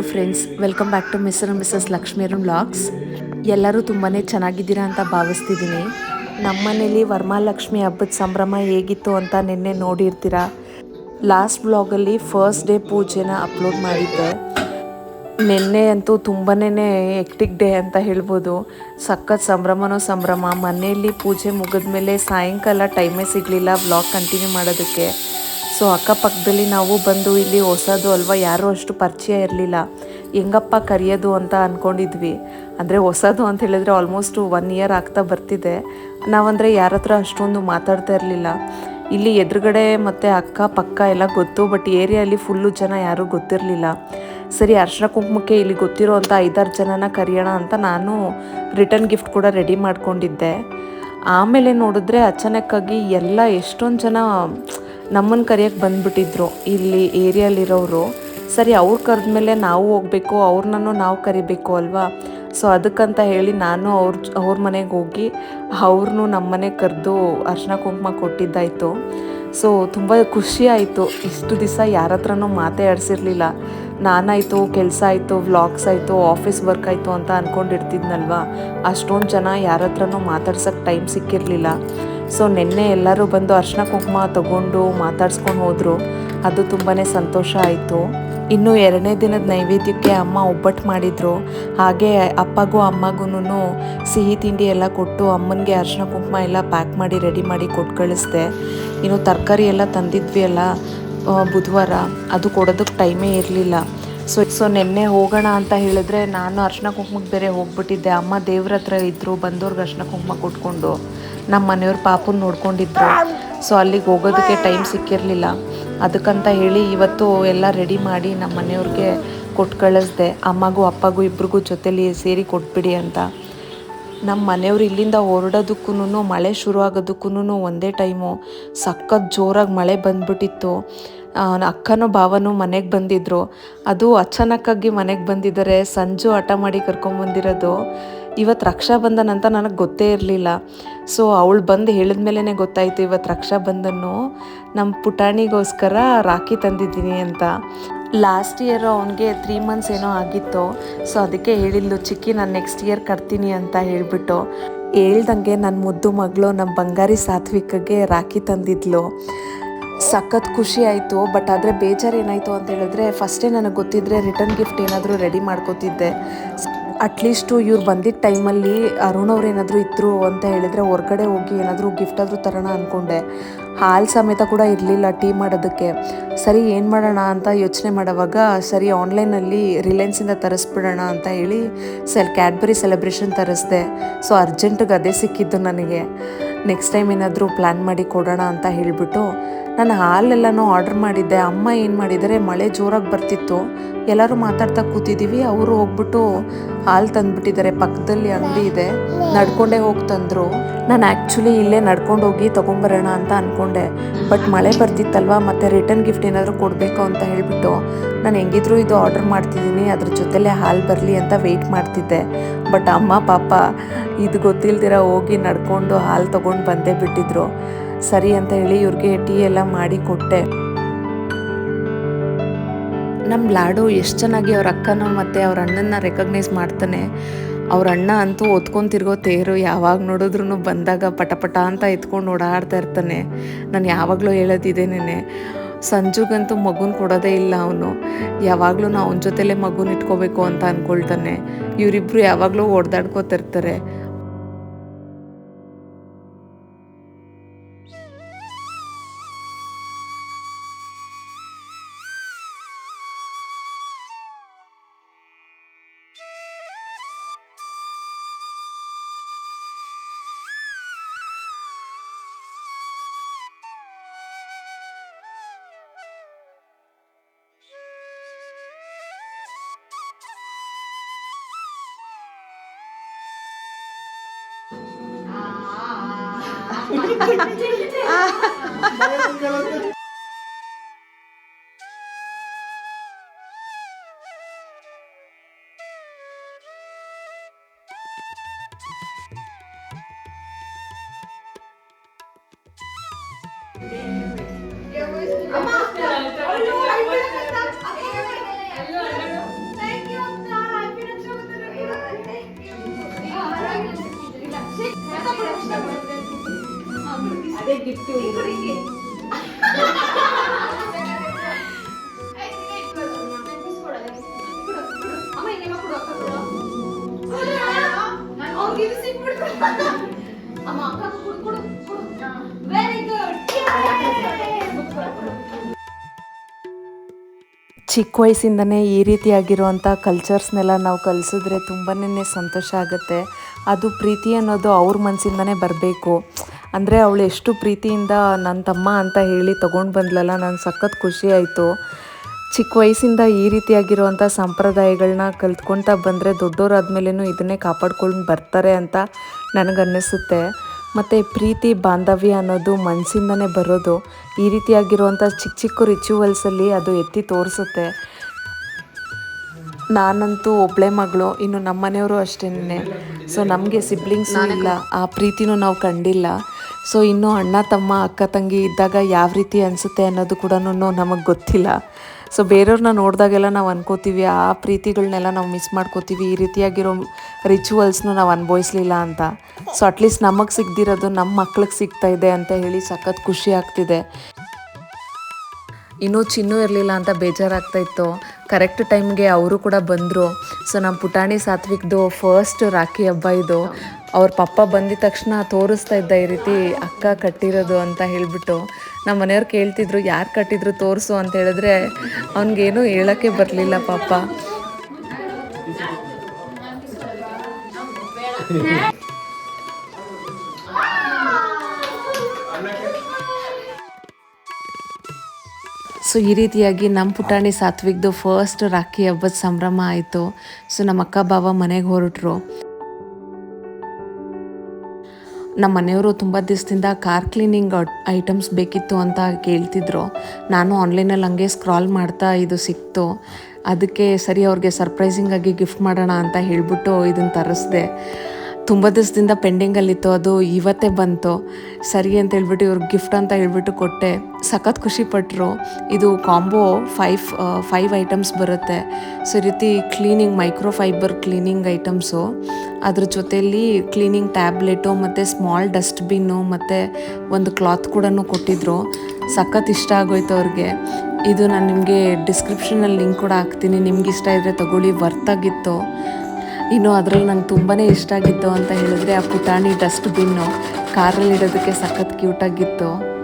Hello friends welcome back to Mr Mrs Lakshmiran vlogs ಎಲ್ಲರೂ ತುಂಬಾ ಚೆನ್ನಾಗಿದ್ದೀರಾ ಅಂತ ಭಾವಿಸ್ತಿದ್ದೀನಿ. ನಮ್ಮನೇಲಿ ವರಮಹಾಲಕ್ಷ್ಮಿ ಹಬ್ಬದ ಸಂಭ್ರಮ ಹೇಗಿತ್ತು ಅಂತ ನಿನ್ನೆ ನೋಡಿರ್ತೀರಾ? ಲಾಸ್ಟ್ ಬ್ಲಾಗಲ್ಲಿ ಫಸ್ಟ್ ಡೇ ಪೂಜೆನ ಅಪ್ಲೋಡ್ ಮಾಡಿದ್ದೆ. ನಿನ್ನೆ ಅಂತೂ ತುಂಬಾ ಎಕ್ಟಿಕ್ ಡೇ ಅಂತ ಹೇಳ್ಬೋದು. ಸಖತ್ ಸಂಭ್ರಮನೋ ಸಂಭ್ರಮ. ಮನೆಯಲ್ಲಿ ಪೂಜೆ ಮುಗಿದ್ಮೇಲೆ ಸಾಯಂಕಾಲ ಟೈಮೇ ಸಿಗಲಿಲ್ಲ ವ್ಲಾಗ್ ಕಂಟಿನ್ಯೂ ಮಾಡೋದಕ್ಕೆ. ಸೊ ಅಕ್ಕಪಕ್ಕದಲ್ಲಿ ನಾವು ಬಂದು ಇಲ್ಲಿ ಹೊಸದು ಅಲ್ವಾ? ಯಾರೂ ಅಷ್ಟು ಪರಿಚಯ ಇರಲಿಲ್ಲ. ಹೆಂಗಪ್ಪ ಕರೆಯೋದು ಅಂತ ಅಂದ್ಕೊಂಡಿದ್ವಿ ಅಂದರೆ ಹೊಸದು ಅಂತ ಹೇಳಿದ್ರೆ ಆಲ್ಮೋಸ್ಟ್ ಒನ್ ಇಯರ್ ಆಗ್ತಾ ಬರ್ತಿದೆ. ನಾವಂದರೆ ಯಾರ ಹತ್ರ ಅಷ್ಟೊಂದು ಮಾತಾಡ್ತಾ ಇರಲಿಲ್ಲ. ಇಲ್ಲಿ ಎದುರುಗಡೆ ಮತ್ತು ಅಕ್ಕ ಪಕ್ಕ ಎಲ್ಲ ಗೊತ್ತು ಬಟ್ ಏರಿಯಲ್ಲಿ ಫುಲ್ಲು ಜನ ಯಾರೂ ಗೊತ್ತಿರಲಿಲ್ಲ. ಸರಿ, ಅರ್ಶಿನ ಕುಂಕುಮಕ್ಕೆ ಇಲ್ಲಿ ಗೊತ್ತಿರೋ ಅಂಥ ಐದಾರು ಜನನ ಕರೆಯೋಣ ಅಂತ ನಾನು ರಿಟರ್ನ್ ಗಿಫ್ಟ್ ಕೂಡ ರೆಡಿ ಮಾಡ್ಕೊಂಡಿದ್ದೆ. ಆಮೇಲೆ ನೋಡಿದ್ರೆ ಅಚಾನಕ್ಕಾಗಿ ಎಲ್ಲ ಎಷ್ಟೊಂದು ಜನ ನಮ್ಮನ್ನು ಕರೆಯೋಕ್ಕೆ ಬಂದ್ಬಿಟ್ಟಿದ್ರು. ಇಲ್ಲಿ ಏರಿಯಲ್ಲಿರೋರು ಸರಿ, ಅವ್ರು ಕರೆದ್ಮೇಲೆ ನಾವು ಹೋಗಬೇಕು ಅವ್ರನ್ನೂ ನಾವು ಕರಿಬೇಕು ಅಲ್ವಾ? ಸೊ ಅದಕ್ಕಂತ ಹೇಳಿ ನಾನು ಅವ್ರ ಅವ್ರ ಮನೆಗೆ ಹೋಗಿ ಅವ್ರನ್ನೂ ನಮ್ಮ ಮನೆಗೆ ಕರೆದು ಅರ್ಶಿನ ಕುಂಕುಮ ಕೊಟ್ಟಿದ್ದಾಯಿತು. ಸೊ ತುಂಬ ಖುಷಿ ಆಯಿತು. ಇಷ್ಟು ದಿವಸ ಯಾರ ಹತ್ರನೂ ಮಾತೇ ಆಡಿಸಿರ್ಲಿಲ್ಲ. ನಾನಾಯಿತು, ಕೆಲಸ ಆಯಿತು, ವ್ಲಾಗ್ಸ್ ಆಯಿತು, ಆಫೀಸ್ ವರ್ಕ್ ಆಯಿತು ಅಂತ ಅಂದ್ಕೊಂಡಿರ್ತಿದ್ನಲ್ವ ಅಷ್ಟೊಂದು ಜನ ಯಾರ ಹತ್ರನೂ ಮಾತಾಡ್ಸೋಕ್ಕೆ ಟೈಮ್ ಸಿಕ್ಕಿರಲಿಲ್ಲ. ಸೊ ನಿನ್ನೆ ಎಲ್ಲರೂ ಬಂದು ಅರ್ಶಿನ ಕುಂಕುಮ ತಗೊಂಡು ಮಾತಾಡ್ಸ್ಕೊಂಡು ಹೋದ್ರು. ಅದು ತುಂಬಾ ಸಂತೋಷ ಆಯಿತು. ಇನ್ನು ಎರಡನೇ ದಿನದ ನೈವೇದ್ಯಕ್ಕೆ ಅಮ್ಮ ಒಬ್ಬಟ್ಟು ಮಾಡಿದರು. ಹಾಗೆ ಅಪ್ಪಗೂ ಅಮ್ಮಗೂ ಸಿಹಿ ತಿಂಡಿ ಎಲ್ಲ ಕೊಟ್ಟು ಅಮ್ಮನಿಗೆ ಅರ್ಶಿನ ಕುಂಕುಮ ಎಲ್ಲ ಪ್ಯಾಕ್ ಮಾಡಿ, ರೆಡಿ ಮಾಡಿ ಕೊಟ್ಟು ಕಳಿಸ್ದೆ ಇನ್ನು ತರಕಾರಿ ಎಲ್ಲ ತಂದಿದ್ವಿ ಅಲ್ಲ ಬುಧವಾರ. ಅದು ಕೊಡೋದಕ್ಕೆ ಟೈಮೇ ಇರಲಿಲ್ಲ. ಸೊ ಸೊ ನಿನ್ನೆ ಹೋಗೋಣ ಅಂತ ಹೇಳಿದ್ರೆ ನಾನು ಅರ್ಶಿನ ಕುಂಕುಮಕ್ಕೆ ಬೇರೆ ಹೋಗ್ಬಿಟ್ಟಿದ್ದೆ. ಅಮ್ಮ ದೇವ್ರ ಹತ್ರ ಇದ್ದರು ಬಂದವ್ರಿಗೆ ಅರ್ಶಿನ ಕುಂಕುಮ ಕೊಟ್ಕೊಂಡು. ನಮ್ಮ ಮನೆಯವ್ರ ಪಾಪನ ನೋಡ್ಕೊಂಡಿದ್ರು. ಸೊ ಅಲ್ಲಿಗೆ ಹೋಗೋದಕ್ಕೆ ಟೈಮ್ ಸಿಕ್ಕಿರಲಿಲ್ಲ. ಅದಕ್ಕಂತ ಹೇಳಿ ಇವತ್ತು ಎಲ್ಲ ರೆಡಿ ಮಾಡಿ ನಮ್ಮ ಮನೆಯವ್ರಿಗೆ ಕೊಟ್ಟು ಕಳಿಸ್ದೆ. ಅಮ್ಮಗೂ ಅಪ್ಪಗೂ ಇಬ್ರಿಗೂ ಜೊತೆಲಿ ಸೇರಿ ಕೊಟ್ಬಿಡಿ ಅಂತ. ನಮ್ಮ ಮನೆಯವ್ರು ಇಲ್ಲಿಂದ ಹೊರಡೋದಕ್ಕೂ ಮಳೆ ಶುರು ಆಗೋದಕ್ಕೂ ಒಂದೇ ಟೈಮು ಸಖತ್ ಜೋರಾಗಿ ಮಳೆ ಬಂದ್ಬಿಟ್ಟಿತ್ತು. ಅಕ್ಕನೂ ಭಾವನೂ ಮನೆಗೆ ಬಂದಿದ್ದರು ಅದು ಅಚಾನಕ್ಕಾಗಿ ಮನೆಗೆ ಬಂದಿದ್ದಾರೆ ಸಂಜು ಹಠ ಮಾಡಿ ಕರ್ಕೊಂಬಂದಿರೋದು. ಇವತ್ತು ರಕ್ಷಾ ಬಂಧನ ಅಂತ ನನಗೆ ಗೊತ್ತೇ ಇರಲಿಲ್ಲ. ಸೊ ಅವಳು ಬಂದು ಹೇಳಿದ್ಮೇಲೆ ಗೊತ್ತಾಯಿತು ಇವತ್ತು ರಕ್ಷಾಬಂಧನ್ನು ನಮ್ಮ ಪುಟಾಣಿಗೋಸ್ಕರ ರಾಖಿ ತಂದಿದ್ದೀನಿ ಅಂತ. ಲಾಸ್ಟ್ ಇಯರ್ ಅವನಿಗೆ ತ್ರೀ ಮಂತ್ಸ್ ಏನೋ ಆಗಿತ್ತು. ಸೊ ಅದಕ್ಕೆ ಹೇಳಿದ್ಲು, ಚಿಕ್ಕಿ, ನಾನು ನೆಕ್ಸ್ಟ್ ಇಯರ್ ಕಟ್ತೀನಿ ಅಂತ ಹೇಳಿಬಿಟ್ಟು. ಹೇಳ್ದಂಗೆ ನನ್ನ ಮುದ್ದು ಮಗಳು ನಮ್ಮ ಬಂಗಾರಿ ಸಾತ್ವಿಕಗೆ ರಾಖಿ ತಂದಿದ್ಲು. ಸಖತ್ ಖುಷಿ ಆಯಿತು ಬಟ್ ಆದರೆ ಬೇಜಾರು ಏನಾಯಿತು ಅಂತ ಹೇಳಿದ್ರೆ ಫಸ್ಟೇ ನನಗೆ ಗೊತ್ತಿದ್ರೆ ರಿಟರ್ನ್ ಗಿಫ್ಟ್ ಏನಾದರೂ ರೆಡಿ ಮಾಡ್ಕೋತಿದ್ದೆ. ಅಟ್ಲೀಸ್ಟು ಇವ್ರು ಬಂದಿದ್ದ ಟೈಮಲ್ಲಿ ಅರುಣ್ ಅವ್ರು ಏನಾದರೂ ಇದ್ರು ಅಂತ ಹೇಳಿದರೆ ಹೊರ್ಗಡೆ ಹೋಗಿ ಏನಾದರೂ ಗಿಫ್ಟ್ ಆದರೂ ತರೋಣ ಅಂದ್ಕೊಂಡೆ ಹಾಲು ಸಮೇತ ಕೂಡ ಇರಲಿಲ್ಲ ಟೀ ಮಾಡೋದಕ್ಕೆ. ಸರಿ, ಏನು ಮಾಡೋಣ ಅಂತ ಯೋಚನೆ ಮಾಡೋವಾಗ ಸರಿ ಆನ್ಲೈನಲ್ಲಿ ರಿಲಯನ್ಸಿಂದ ತರಿಸ್ಬಿಡೋಣ ಅಂತ ಹೇಳಿ ಸೆಲ್ ಕ್ಯಾಡ್ಬರಿ ಸೆಲೆಬ್ರೇಷನ್ ತರಿಸ್ದೆ. ಸೊ ಅರ್ಜೆಂಟಿಗೆ ಅದೇ ಸಿಕ್ಕಿದ್ದು ನನಗೆ. ನೆಕ್ಸ್ಟ್ ಟೈಮ್ ಏನಾದರೂ ಪ್ಲ್ಯಾನ್ ಮಾಡಿ ಕೊಡೋಣ ಅಂತ ಹೇಳಿಬಿಟ್ಟು ನಾನು ಹಾಲೆಲ್ಲನೂ ಆರ್ಡರ್ ಮಾಡಿದ್ದೆ. ಅಮ್ಮ ಏನು ಮಾಡಿದರೆ ಮಳೆ ಜೋರಾಗಿ ಬರ್ತಿತ್ತು. ಎಲ್ಲರೂ ಮಾತಾಡ್ತಾ ಕೂತಿದ್ದೀವಿ ಅವರು ಹೋಗ್ಬಿಟ್ಟು ಹಾಲು ತಂದುಬಿಟ್ಟಿದ್ದಾರೆ. ಪಕ್ಕದಲ್ಲಿ ಅಂಗಡಿ ಇದೆ. ನಡ್ಕೊಂಡೇ ಹೋಗಿ ತಂದರು. ನಾನು ಆ್ಯಕ್ಚುಲಿ ಇಲ್ಲೇ ನಡ್ಕೊಂಡು ಹೋಗಿ ತೊಗೊಂಬರೋಣ ಅಂತ ಅಂದ್ಕೊಂಡೆ ಬಟ್ ಮಳೆ ಬರ್ತಿತ್ತಲ್ವ? ಮತ್ತು ರಿಟರ್ನ್ ಗಿಫ್ಟ್ ಏನಾದರೂ ಕೊಡಬೇಕು ಅಂತ ಹೇಳಿಬಿಟ್ಟು ನಾನು ಹೆಂಗಿದ್ರು ಇದು ಆರ್ಡರ್ ಮಾಡ್ತಿದ್ದೀನಿ, ಅದ್ರ ಜೊತೆಲೇ ಹಾಲು ಬರಲಿ ಅಂತ ವೆಯ್ಟ್ ಮಾಡ್ತಿದ್ದೆ. ಬಟ್ ಅಮ್ಮ, ಪಾಪ, ಇದು ಗೊತ್ತಿಲ್ದಿರ ಹೋಗಿ ನಡ್ಕೊಂಡು ಹಾಲು ತೊಗೊಂಡು ಬಂದೇ ಬಿಟ್ಟಿದ್ರು. ಸರಿ ಅಂತ ಹೇಳಿ ಇವ್ರಿಗೆ ಟೀ ಎಲ್ಲ ಮಾಡಿ ಕೊಟ್ಟೆ. ನಮ್ಮ ಲಾಡು ಎಷ್ಟು ಚೆನ್ನಾಗಿ ಅವ್ರ ಅಕ್ಕನ ಮತ್ತು ಅವ್ರ ಅಣ್ಣನ ರೆಕಗ್ನೈಸ್ ಮಾಡ್ತಾನೆ. ಅವ್ರ ಅಣ್ಣ ಅಂತೂ ಓದ್ಕೊಂತಿರ್ಗೋ ತಿರ್ಗೋ ತೇರು ಯಾವಾಗ ನೋಡಿದ್ರು ಬಂದಾಗ ಪಟ ಪಟ ಅಂತ ಎತ್ಕೊಂಡು ಓಡಾಡ್ತಾ ಇರ್ತಾನೆ. ನಾನು ಯಾವಾಗಲೂ ಹೇಳೋದಿದ್ದೇನೆ ಸಂಜುಗಂತೂ ಮಗುನ ಕೊಡೋದೇ ಇಲ್ಲ ಅವನು. ಯಾವಾಗಲೂ ಅವನ ಜೊತೆಲೇ ಮಗುನ ಇಟ್ಕೋಬೇಕು ಅಂತ ಅಂದ್ಕೊಳ್ತಾನೆ ಇವರಿಬ್ಬರು ಯಾವಾಗಲೂ ಹೊಡೆದಾಡ್ಕೋತಿರ್ತಾರೆ ಅಮ್ಮ, ಅದೇ ಗಿಫ್ಟ್ ಚಿಕ್ಕ ವಯಸ್ಸಿಂದನೇ ಈ ರೀತಿಯಾಗಿರುವಂಥ ಕಲ್ಚರ್ಸ್ನೆಲ್ಲ ನಾವು ಕಲಿಸಿದ್ರೆ ತುಂಬಾ ಸಂತೋಷ ಆಗುತ್ತೆ. ಅದು ಪ್ರೀತಿ ಅನ್ನೋದು ಅವ್ರ ಮನಸ್ಸಿಂದನೇ ಬರಬೇಕು. ಅಂದರೆ ಅವಳು ಎಷ್ಟು ಪ್ರೀತಿಯಿಂದ ನನ್ನ ತಮ್ಮ ಅಂತ ಹೇಳಿ ತೊಗೊಂಡು ಬಂದ್ಲಲ್ಲ, ನಾನು ಸಖತ್ ಖುಷಿ ಆಯಿತು. ಚಿಕ್ಕ ವಯಸ್ಸಿಂದ ಈ ರೀತಿಯಾಗಿರುವಂಥ ಸಂಪ್ರದಾಯಗಳನ್ನ ಕಲ್ತ್ಕೊಳ್ತಾ ಬಂದರೆ ದೊಡ್ಡವರಾದ್ಮೇಲೆನೂ ಇದನ್ನೇ ಕಾಪಾಡ್ಕೊಂಡು ಬರ್ತಾರೆ ಅಂತ ನನಗನ್ನಿಸುತ್ತೆ. ಮತ್ತು ಪ್ರೀತಿ, ಬಾಂಧವ್ಯ ಅನ್ನೋದು ಮನಸ್ಸಿಂದನೇ ಬರೋದು. ಈ ರೀತಿಯಾಗಿರುವಂಥ ಚಿಕ್ಕ ಚಿಕ್ಕ ರಿಚುವಲ್ಸಲ್ಲಿ ಅದು ಎತ್ತಿ ತೋರಿಸುತ್ತೆ. ನಾನಂತೂ ಒಬ್ಬಳೆ ಮಗಳು ಇನ್ನು ನಮ್ಮ ಮನೆಯವರು ಅಷ್ಟೇನೆ. ಸೊ ನಮಗೆ ಸಿಬ್ಲಿಂಗ್ಸ್ ಇಲ್ಲ. ಆ ಪ್ರೀತಿನೂ ನಾವು ಕಂಡಿಲ್ಲ. ಸೊ ಇನ್ನು ಅಣ್ಣ ತಮ್ಮ ಅಕ್ಕ ತಂಗಿ ಇದ್ದಾಗ ಯಾವ ರೀತಿ ಅನಿಸುತ್ತೆ ಅನ್ನೋದು ಕೂಡ ನಮಗೆ ಗೊತ್ತಿಲ್ಲ. ಸೊ ಬೇರೆಯವ್ರನ್ನ ನೋಡಿದಾಗೆಲ್ಲ ನಾವು ಅನ್ಕೋತೀವಿ ಆ ಪ್ರೀತಿಗಳನ್ನೆಲ್ಲ ನಾವು ಮಿಸ್ ಮಾಡ್ಕೋತೀವಿ ಈ ರೀತಿಯಾಗಿರೋ ರಿಚುವಲ್ಸ್ನ ನಾವು ಅನುಭವಿಸ್ಲಿಲ್ಲ ಅಂತ. ಸೊ ಅಟ್ಲೀಸ್ಟ್ ನಮಗೆ ಸಿಗ್ದಿರೋದು ನಮ್ಮ ಮಕ್ಳಿಗೆ ಸಿಗ್ತಾ ಇದೆ ಅಂತ ಹೇಳಿ ಸಖತ್ ಖುಷಿ ಆಗ್ತಿದೆ. ಇನ್ನೂ ಚಿನ್ನೂ ಇರಲಿಲ್ಲ ಅಂತ ಬೇಜಾರಾಗ್ತಾ ಇತ್ತು. ಕರೆಕ್ಟ್ ಟೈಮ್ಗೆ ಅವರು ಕೂಡ ಬಂದರು. ಸೊ ನಮ್ಮ ಪುಟಾಣಿ ಸಾತ್ವಿಕ್ದು ಫಸ್ಟ್ ರಾಖಿ ಹಬ್ಬ ಇದು. ಅವ್ರ ಪಪ್ಪ ಬಂದಿದ ತಕ್ಷಣ ತೋರಿಸ್ತಾ ಇದ್ದ ಈ ರೀತಿ ಅಕ್ಕ ಕಟ್ಟಿರೋದು ಅಂತ ಹೇಳಿಬಿಟ್ಟು ನಮ್ಮ ಮನೆಯವ್ರು ಕೇಳ್ತಿದ್ರು, ಯಾರು ಕಟ್ಟಿದ್ರು ತೋರಿಸು? ಅಂತ ಹೇಳಿದ್ರೆ ಅವ್ನಿಗೇನು ಹೇಳೋಕ್ಕೆ ಬರಲಿಲ್ಲ ಪಾಪ. ಸೊ ಈ ರೀತಿಯಾಗಿ ನಮ್ಮ ಪುಟಾಣಿ ಸಾತ್ವಿಕ್ದು ಫಸ್ಟ್ ರಾಖಿ ಹಬ್ಬದ ಸಂಭ್ರಮ ಆಯಿತು. ಸೊ ನಮ್ಮ ಅಕ್ಕ ಬಾವ ಮನೆಗೆ ಹೊರಟ್ರು. ನಮ್ಮ ಮನೆಯವರು ತುಂಬ ದಿವಸದಿಂದ ಕಾರ್ ಕ್ಲೀನಿಂಗ್ ಐಟಮ್ಸ್ ಬೇಕಿತ್ತು ಅಂತ ಕೇಳ್ತಿದ್ರು. ನಾನು ಆನ್ಲೈನಲ್ಲಿ ಹಂಗೆ ಸ್ಕ್ರಾಲ್ ಮಾಡ್ತಾ ಇದು ಸಿಕ್ತು. ಅದಕ್ಕೆ ಸರಿ ಅವ್ರಿಗೆ ಸರ್ಪ್ರೈಸಿಂಗ್ ಆಗಿ ಗಿಫ್ಟ್ ಮಾಡೋಣ ಅಂತ ಹೇಳಿಬಿಟ್ಟು ಇದನ್ನು ತರಿಸ್ದೆ. ತುಂಬ ದಿವಸದಿಂದ ಪೆಂಡಿಂಗಲ್ಲಿತ್ತು, ಅದು ಇವತ್ತೇ ಬಂತು. ಸರಿ ಅಂತ ಹೇಳ್ಬಿಟ್ಟು ಇವ್ರಿಗೆ ಗಿಫ್ಟ್ ಅಂತ ಹೇಳ್ಬಿಟ್ಟು ಕೊಟ್ಟೆ. ಸಖತ್ ಖುಷಿ ಪಟ್ಟರು ಇದು ಕಾಂಬೋ ಫೈವ್ ಫೈವ್ ಐಟಮ್ಸ್ ಬರುತ್ತೆ. ಸೊ ಈ ರೀತಿ cleaning micro fibre cleaning items ಅದ್ರ ಜೊತೆಯಲ್ಲಿ ಕ್ಲೀನಿಂಗ್ ಟ್ಯಾಬ್ಲೆಟು ಮತ್ತು ಸ್ಮಾಲ್ ಡಸ್ಟ್ಬಿನ್ನು ಮತ್ತು ಒಂದು ಕ್ಲಾತ್ ಕೂಡ ಕೊಟ್ಟಿದ್ರು. ಸಖತ್ ಇಷ್ಟ ಆಗೋಯ್ತು ಅವ್ರಿಗೆ. ಇದು ನಾನು ನಿಮಗೆ ಡಿಸ್ಕ್ರಿಪ್ಷನಲ್ಲಿ ಲಿಂಕ್ ಕೂಡ ಹಾಕ್ತೀನಿ. ನಿಮ್ಗೆ ಇಷ್ಟ ಇದ್ದರೆ ತಗೊಳ್ಳಿ. ವರ್ತಾಗಿತ್ತು ಇನ್ನು ಅದರಲ್ಲಿ ನಂಗೆ ತುಂಬಾ ಇಷ್ಟ ಆಗಿತ್ತು ಅಂತ ಹೇಳಿದ್ರೆ ಆ ಪುಟಾಣಿ ಡಸ್ಟ್ ಡಸ್ಟ್ಬಿನ್ನು ಕಾರಲ್ಲಿ ಇಡೋದಕ್ಕೆ ಸಖತ್ ಕ್ಯೂಟಾಗಿತ್ತು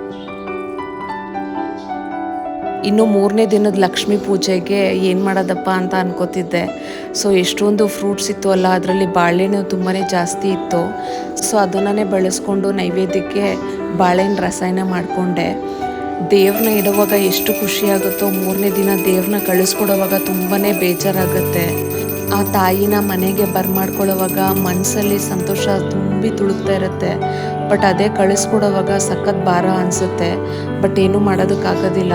ಇನ್ನು ಮೂರನೇ ದಿನದ ಲಕ್ಷ್ಮೀ ಪೂಜೆಗೆ ಏನು ಮಾಡೋದಪ್ಪ ಅಂತ ಅನ್ಕೋತಿದ್ದೆ. ಸೊ ಎಷ್ಟೊಂದು ಫ್ರೂಟ್ಸ್ ಇತ್ತು ಅಲ್ಲ, ಅದರಲ್ಲಿ ಬಾಳೆಹಣ್ಣು ತುಂಬಾ ಜಾಸ್ತಿ ಇತ್ತು. ಸೊ ಅದನ್ನೇ ಬಳಸ್ಕೊಂಡು ನೈವೇದ್ಯಕ್ಕೆ ಬಾಳೆಹಣ್ಣು ರಸಾಯನ ಮಾಡಿಕೊಂಡೆ. ದೇವ್ರನ್ನ ಇಡುವಾಗ ಎಷ್ಟು ಖುಷಿಯಾಗುತ್ತೋ ಮೂರನೇ ದಿನ ದೇವ್ರನ್ನ ಕಳಿಸ್ಕೊಡುವಾಗ ತುಂಬಾ ಬೇಜಾರಾಗುತ್ತೆ. ಆ ತಾಯಿನ ಮನೆಗೆ ಬರ್ಮಾಡ್ಕೊಳ್ಳೋವಾಗ ಮನಸ್ಸಲ್ಲಿ ಸಂತೋಷ ತುಂಬಿ ತುಳುಕ್ತಾ ಇರುತ್ತೆ. ಬಟ್ ಅದೇ ಕಳಿಸ್ಕೊಡೋವಾಗ ಸಖತ್ ಭಾರ ಅನಿಸುತ್ತೆ. ಬಟ್ ಏನೂ ಮಾಡೋದಕ್ಕಾಗೋದಿಲ್ಲ.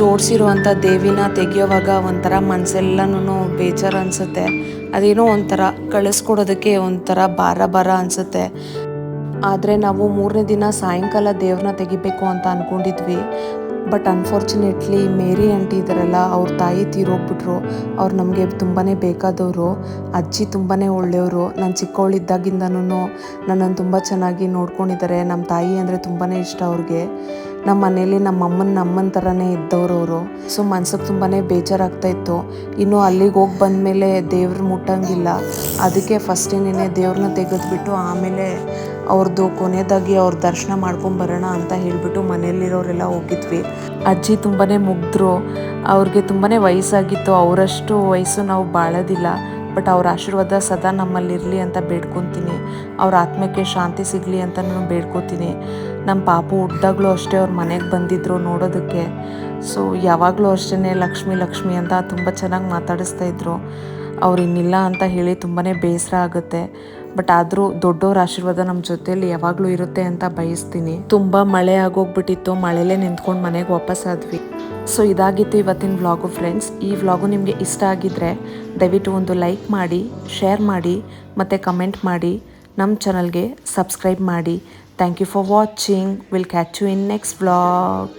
ಜೋಡಿಸಿರುವಂಥ ದೇವಿನ ತೆಗೆಯೋವಾಗ ಒಂಥರ ಮನಸ್ಸೆಲ್ಲನೂ ಬೇಜಾರು ಅನಿಸುತ್ತೆ. ಅದೇನೋ ಒಂಥರ ಕಳಿಸ್ಕೊಡೋದಕ್ಕೆ ಒಂಥರ ಭಾರ ಭಾರ ಅನಿಸುತ್ತೆ. ಆದರೆ ನಾವು ಮೂರನೇ ದಿನ ಸಾಯಂಕಾಲ ದೇವ್ರನ್ನ ತೆಗಿಬೇಕು ಅಂತ ಅಂದ್ಕೊಂಡಿದ್ವಿ ಬಟ್ ಅನ್ಫಾರ್ಚುನೇಟ್ಲಿ ಮೇರಿ ಆಂಟಿ ಇದ್ದಾರಲ್ಲ, ಅವ್ರ ತಾಯಿ ತೀರೋಗ್ಬಿಟ್ರು. ಅವ್ರು ನಮಗೆ ತುಂಬಾ ಬೇಕಾದವರು. ಅಜ್ಜಿ ತುಂಬಾ ಒಳ್ಳೆಯವರು. ನಾನು ಚಿಕ್ಕವಳಿದ್ದಾಗಿಂದನೂ ನನ್ನನ್ನು ತುಂಬ ಚೆನ್ನಾಗಿ ನೋಡ್ಕೊಂಡಿದ್ದಾರೆ. ನಮ್ಮ ತಾಯಿ ಅಂದರೆ ತುಂಬಾ ಇಷ್ಟ ಅವ್ರಿಗೆ. ನಮ್ಮ ಮನೇಲಿ ನಮ್ಮ ಅಮ್ಮನ ನಮ್ಮನ ಥರನೇ ಇದ್ದವ್ರು ಅವರು ಸೊ ಮನ್ಸಿಗೆ ತುಂಬಾ ಬೇಜಾರಾಗ್ತಾ ಇತ್ತು. ಇನ್ನು ಅಲ್ಲಿಗೆ ಹೋಗಿ ಬಂದಮೇಲೆ ದೇವ್ರು ಮುಟ್ಟಂಗಿಲ್ಲ. ಅದಕ್ಕೆ ಫಸ್ಟೇನೇ ದೇವ್ರನ್ನ ತೆಗೆದ್ಬಿಟ್ಟು ಆಮೇಲೆ ಅವ್ರದ್ದು ಕೊನೆಯದಾಗಿ ಅವ್ರ ದರ್ಶನ ಮಾಡ್ಕೊಂಬರೋಣ ಅಂತ ಹೇಳಿಬಿಟ್ಟು ಮನೆಯಲ್ಲಿರೋರೆಲ್ಲ ಹೋಗಿದ್ವಿ. ಅಜ್ಜಿ ತುಂಬಾ ಮುಗಿದ್ರು. ಅವ್ರಿಗೆ ತುಂಬಾ ವಯಸ್ಸಾಗಿತ್ತು. ಅವರಷ್ಟು ವಯಸ್ಸು ನಾವು ಬಾಳೋದಿಲ್ಲ. ಬಟ್ ಅವ್ರ ಆಶೀರ್ವಾದ ಸದಾ ನಮ್ಮಲ್ಲಿರಲಿ ಅಂತ ಬೇಡ್ಕೊತೀನಿ. ಅವ್ರ ಆತ್ಮಕ್ಕೆ ಶಾಂತಿ ಸಿಗಲಿ ಅಂತ ನಾನು ಬೇಡ್ಕೊತೀನಿ. ನಮ್ಮ ಪಾಪು ಹುಟ್ಟಾಗ್ಲೂ ಅಷ್ಟೇ ಅವ್ರ ಮನೆಗೆ ಬಂದಿದ್ರು ನೋಡೋದಕ್ಕೆ. ಸೊ ಯಾವಾಗಲೂ ಅಷ್ಟೇ ಲಕ್ಷ್ಮಿ ಲಕ್ಷ್ಮಿ ಅಂತ ತುಂಬ ಚೆನ್ನಾಗಿ ಮಾತಾಡಿಸ್ತಾ ಇದ್ರು. ಅವ್ರು ಇನ್ನಿಲ್ಲ ಅಂತ ಹೇಳಿ ತುಂಬಾ ಬೇಸರ ಆಗುತ್ತೆ. ಬಟ್ ಆದರೂ ದೊಡ್ಡವ್ರ ಆಶೀರ್ವಾದ ನಮ್ಮ ಜೊತೆಲಿ ಯಾವಾಗಲೂ ಇರುತ್ತೆ ಅಂತ ಬಯಸ್ತೀನಿ. ತುಂಬ ಮಳೆ ಆಗೋಗ್ಬಿಟ್ಟಿತ್ತು. ಮಳೆಲೇ ನಿಂತ್ಕೊಂಡು ಮನೆಗೆ ವಾಪಸ್ ಆದ್ವಿ. ಸೊ ಇದಾಗಿತ್ತು ಇವತ್ತಿನ ವ್ಲಾಗು ಫ್ರೆಂಡ್ಸ್ ಈ ವ್ಲಾಗು ನಿಮಗೆ ಇಷ್ಟ ಆಗಿದ್ರೆ ದಯವಿಟ್ಟು ಒಂದು ಲೈಕ್ ಮಾಡಿ, ಶೇರ್ ಮಾಡಿ, ಮತ್ತು ಕಮೆಂಟ್ ಮಾಡಿ. ನಮ್ಮ ಚಾನಲ್ಗೆ ಸಬ್ಸ್ಕ್ರೈಬ್ ಮಾಡಿ. Thank you for watching will catch you in next vlog